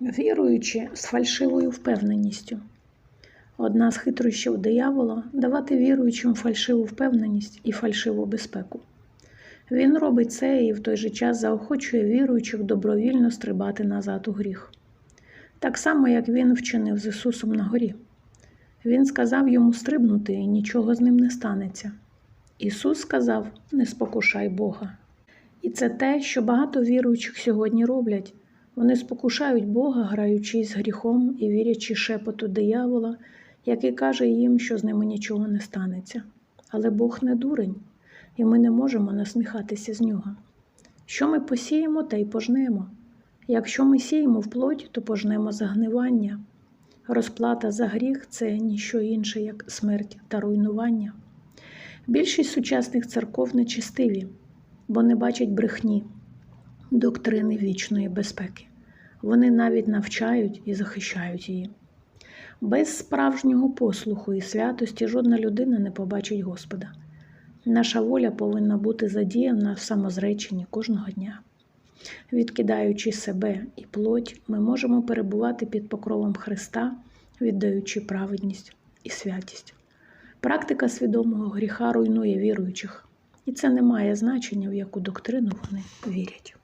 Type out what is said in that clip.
віруючи з фальшивою впевненістю. Одна з хитрощів диявола давати віруючим фальшиву впевненість і фальшиву безпеку. Він робить це і в той же час заохочує віруючих добровільно стрибати назад у гріх. Так само, як він вчинив з Ісусом на горі. Він сказав йому стрибнути, і нічого з ним не станеться. Ісус сказав: не спокушай Бога. І це те, що багато віруючих сьогодні роблять. Вони спокушають Бога, граючись з гріхом і вірячи шепоту диявола, який каже їм, що з ними нічого не станеться. Але Бог не дурень, і ми не можемо насміхатися з нього. Що ми посіємо, те й пожнемо. Якщо ми сіємо в плоть, то пожнемо загнивання. Розплата за гріх це ніщо інше, як смерть та руйнування. Більшість сучасних церков нечистиві, бо не бачать брехні, доктрини вічної безпеки. Вони навіть навчають і захищають її. Без справжнього послуху і святості жодна людина не побачить Господа. Наша воля повинна бути задіяна в самозреченні кожного дня. Відкидаючи себе і плоть, ми можемо перебувати під покровом Христа, віддаючи праведність і святість. Практика свідомого гріха руйнує віруючих, і це не має значення, в яку доктрину вони вірять.